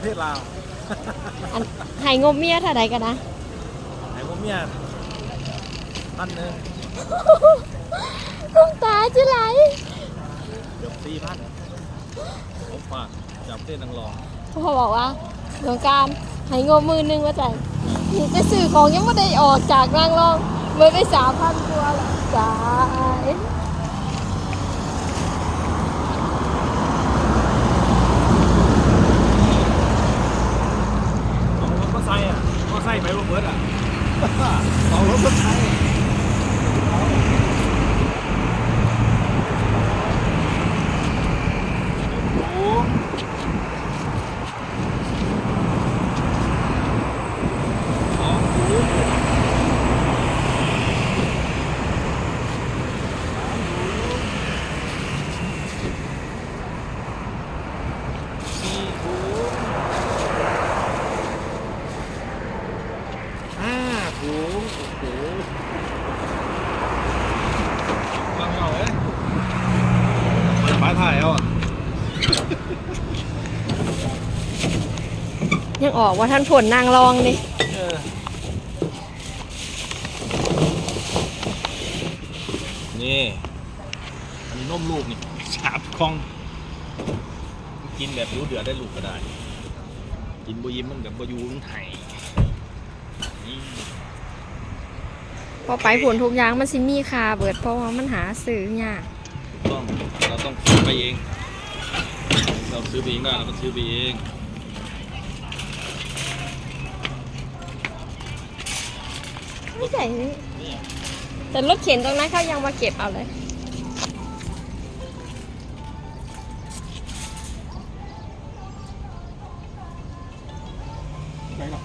ประเทศลาวอันให้งบเมียเท่าใดกันนะไหนพวกเมียพันหนึ่งน้ำตาจะไหลเกือบสี่พันผมฝากจากประเทศนางรองพ่อบอกว่าสงกรารให้งบมือหนึงว่าใจนี่จะซื้อของยังไม่ได้ออกจากรางรองเมื่อไปสามพันตัวแล้วจ้ายเอารถมาใส่อะมาใส่ไปบ่เบิดอะ เอารถมาใส่โอ้โหสองหูสี่หูห้าหูโอ้โหฟังไม่ออกเลย เปิดไฟถ่ายเอาอะยังออกว่าท่านผลนางรองดิเออนี่อันนี้นมลูกนี่ฉาบคอง กินแบบรู้เดือดได้ลูกก็ได้ กินบยิ้มมันกับบอยูมันไห้นี่พอไปผลทุกอย่างมันสิมีค่าเบิดเพราะว่ามันหาซื้อยากต้องเราต้องซื้อไป เองเราซื้อไปเองได้เราก็ซื้อไปเองไม่ใช่นี่นี่แต่รถเข็นตรงนั้นเขายังมาเก็บเอาเลยไปหรอก